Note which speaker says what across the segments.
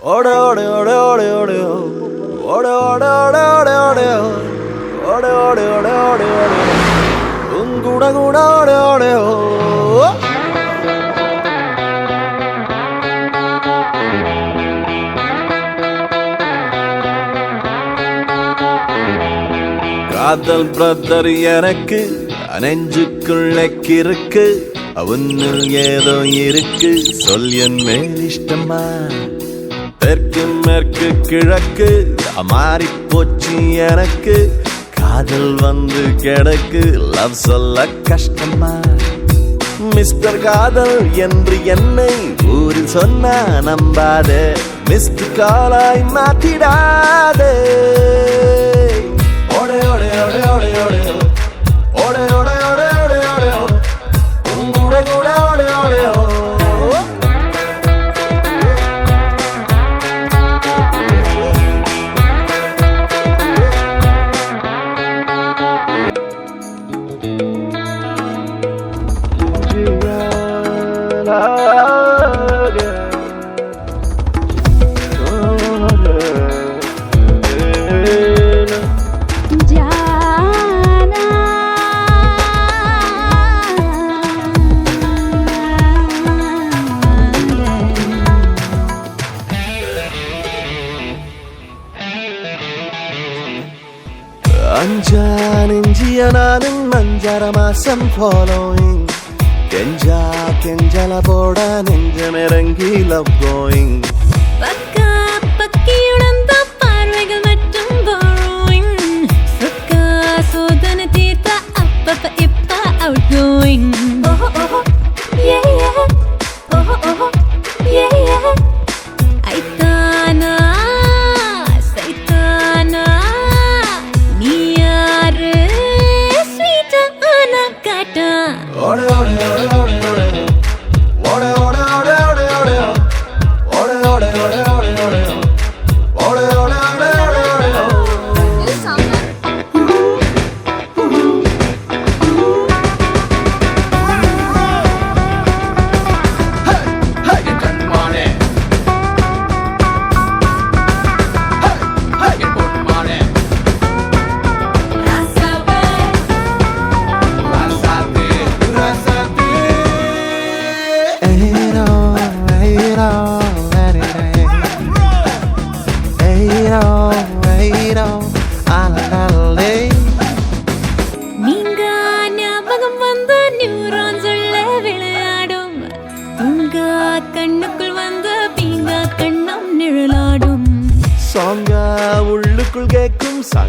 Speaker 1: ஓட ஓட ஓட ஓட ஓட. ஓட ஓட ஓட ஓட ஓட. ஓட ஓட ஓட ஓட ஓட. உங்குட கூட ஓட ஓட. ஓ. காதல் பிரதர் எனக்கு நெஞ்சுக்குள்ள கிறுக்கு அவனுள் ஏதோ இருக்கு. சொல் என் மேல் இஷ்டமா? தெற்கு மேற்கு கிழக்கு மாறி போச்சு எனக்கு. காதல் வந்து கிடக்கு லவ் சொல்ல கஷ்டமா? மிஸ்டர் காதல் என்று என்னை ஊரில் சொன்னா நம்பாதே. மிஸ்டர் காலாய் மாத்திடாதே. അഞ്ചാനെഞ്ചിയ നാനും അഞ്ചര മാസം ഫോളോയിങ് കെഞ്ചാ കെഞ്ചല പോട നെഞ്ചമിറങ്ങി ലവ് ഗോയിങ്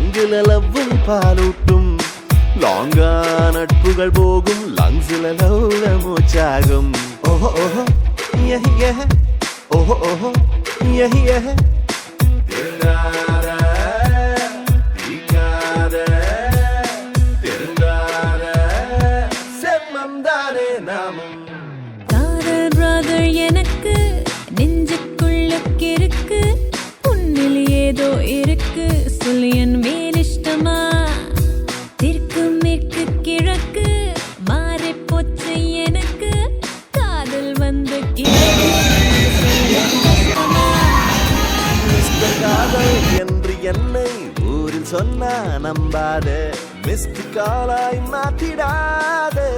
Speaker 2: லங்கில் லவ்வும் பாலூட்டும். லாங்கா நட்புகள் போகும் லங்ஸில் லவ்ல மூச்சாகும். ஓஹோ ஓஹோ. ஓஹோ ஓஹோ.
Speaker 1: நாமும். என்னை ஊரில் சொன்னா நம்பாதே. மிஸ்டு காலாய் மாத்திடாதே.